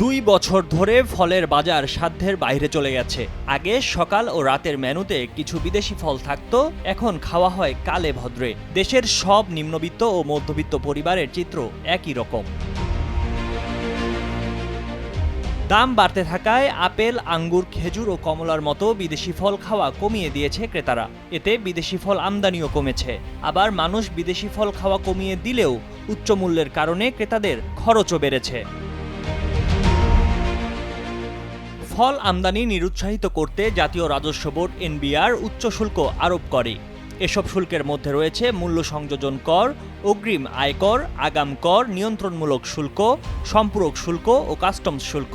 দুই বছর ধরে ফলের বাজার সাধ্যের বাইরে চলে গেছে। আগে সকাল ও রাতের মেনুতে কিছু বিদেশি ফল থাকতো, এখন খাওয়া হয় কালে ভদ্রে। দেশের সব নিম্নবিত্ত ও মধ্যবিত্ত পরিবারের চিত্র একই রকম। দাম বাড়তে থাকায় আপেল, আঙ্গুর, খেজুর ও কমলার মতো বিদেশি ফল খাওয়া কমিয়ে দিয়েছে ক্রেতারা। এতে বিদেশি ফল আমদানিও কমেছে। আবার মানুষ বিদেশি ফল খাওয়া কমিয়ে দিলেও উচ্চ মূল্যের কারণে ক্রেতাদের খরচও বেড়েছে। ফল আমদানি নিরুৎসাহিত করতে জাতীয় রাজস্ব বোর্ড এনবিআর উচ্চ শুল্ক আরোপ করে। এসব শুল্কের মধ্যে রয়েছে মূল্য সংযোজন কর, অগ্রিম আয়কর আগাম কর, নিয়ন্ত্রণমূলক শুল্ক, সম্পূরক শুল্ক ও কাস্টমস শুল্ক।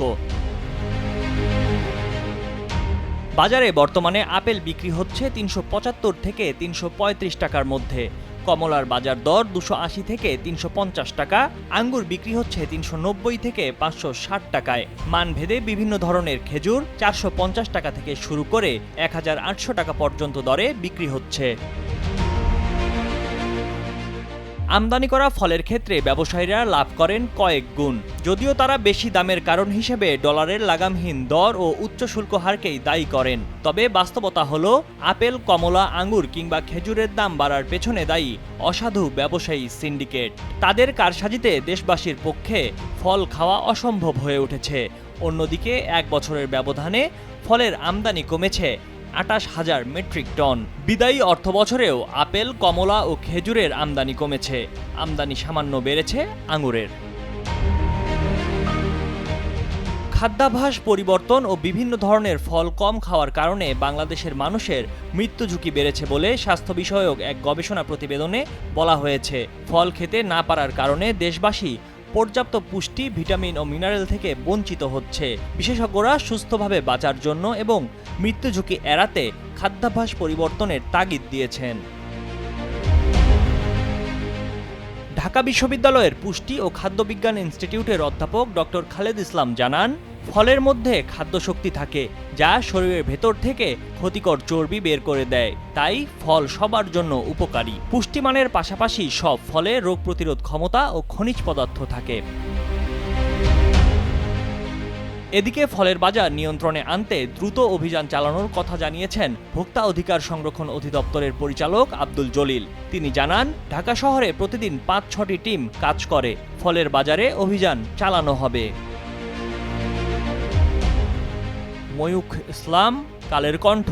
বাজারে বর্তমানে আপেল বিক্রি হচ্ছে তিনশো পঁচাত্তর থেকে তিনশো পঁয়ত্রিশ টাকার মধ্যে। কমলার বাজার দর দুশো আশি থেকে তিনশো পঞ্চাশ টাকা, আঙ্গুর বিক্রি হচ্ছে তিনশো নব্বই থেকে পাঁচশো ষাট টাকায়। মানভেদে বিভিন্ন ধরনের খেজুর চারশো পঞ্চাশ টাকা থেকে শুরু করে এক হাজার আটশো টাকা পর্যন্ত দরে বিক্রি হচ্ছে। আমদানি করা ফলের ক্ষেত্রে ব্যবসায়ীরা লাভ করেন কয়েক গুণ। যদিও তারা বেশি দামের কারণ হিসেবে ডলারের লাগামহীন দর ও উচ্চ শুল্ক হারকেই দায়ী করেন। তবে বাস্তবতা হল, আপেল, কমলা, আঙ্গুর কিংবা খেজুরের দাম বাড়ার পেছনে দায়ী অসাধু ব্যবসায়ী সিন্ডিকেট। তাদের কারসাজিতে দেশবাসীর পক্ষে ফল খাওয়া অসম্ভব হয়ে উঠেছে। অন্যদিকে, এক বছরের ব্যবধানে ফলের আমদানি কমেছে আটাশ হাজার মেট্রিক টন। বিদায়ী অর্থ বছরেও আপেল, কমলা ও খেজুরের আমদানি কমেছে। আমদানি সামান্য বেড়েছে আঙুরের। খাদ্যাভ্যাস, পরিবর্তন ও বিভিন্ন ধরনের ফল কম খাওয়ার কারণে বাংলাদেশের মানুষের মৃত্যু ঝুঁকি বেড়েছে বলে স্বাস্থ্য বিষয়ক এক গবেষণা প্রতিবেদনে বলা হয়েছে। ফল খেতে না পারার কারণে দেশবাসী পর্যাপ্ত পুষ্টি, ভিটামিন ও মিনারেল থেকে বঞ্চিত হচ্ছে। বিশেষজ্ঞরা সুস্থভাবে বাঁচার জন্য এবং মৃত্যু ঝুঁকি এড়াতে খাদ্যাভ্যাস পরিবর্তনের তাগিদ দিয়েছেন। ঢাকা বিশ্ববিদ্যালয়ের পুষ্টি ও খাদ্যবিজ্ঞান ইনস্টিটিউটের অধ্যাপক ডক্টর খালেদ ইসলাম জানান ফলের মধ্যে খাদ্যশক্তি থাকে, যা শরীরের ভেতর থেকে ক্ষতিকর চর্বি বের করে দেয়। তাই ফল সবার জন্য উপকারী। পুষ্টিমানের পাশাপাশি সব ফলে রোগ প্রতিরোধ ক্ষমতা ও খনিজ পদার্থ থাকে। এদিকে ফলের বাজার নিয়ন্ত্রণে আনতে দ্রুত অভিযান চালানোর কথা জানিয়েছেন ভোক্তা অধিকার সংরক্ষণ অধিদপ্তরের পরিচালক আব্দুল জলিল। তিনি জানান, ঢাকা শহরে প্রতিদিন পাঁচ ছটি টিম কাজ করে। ফলের বাজারে অভিযান চালানো হবে। ময়ূখ ইসলাম কালের কণ্ঠ।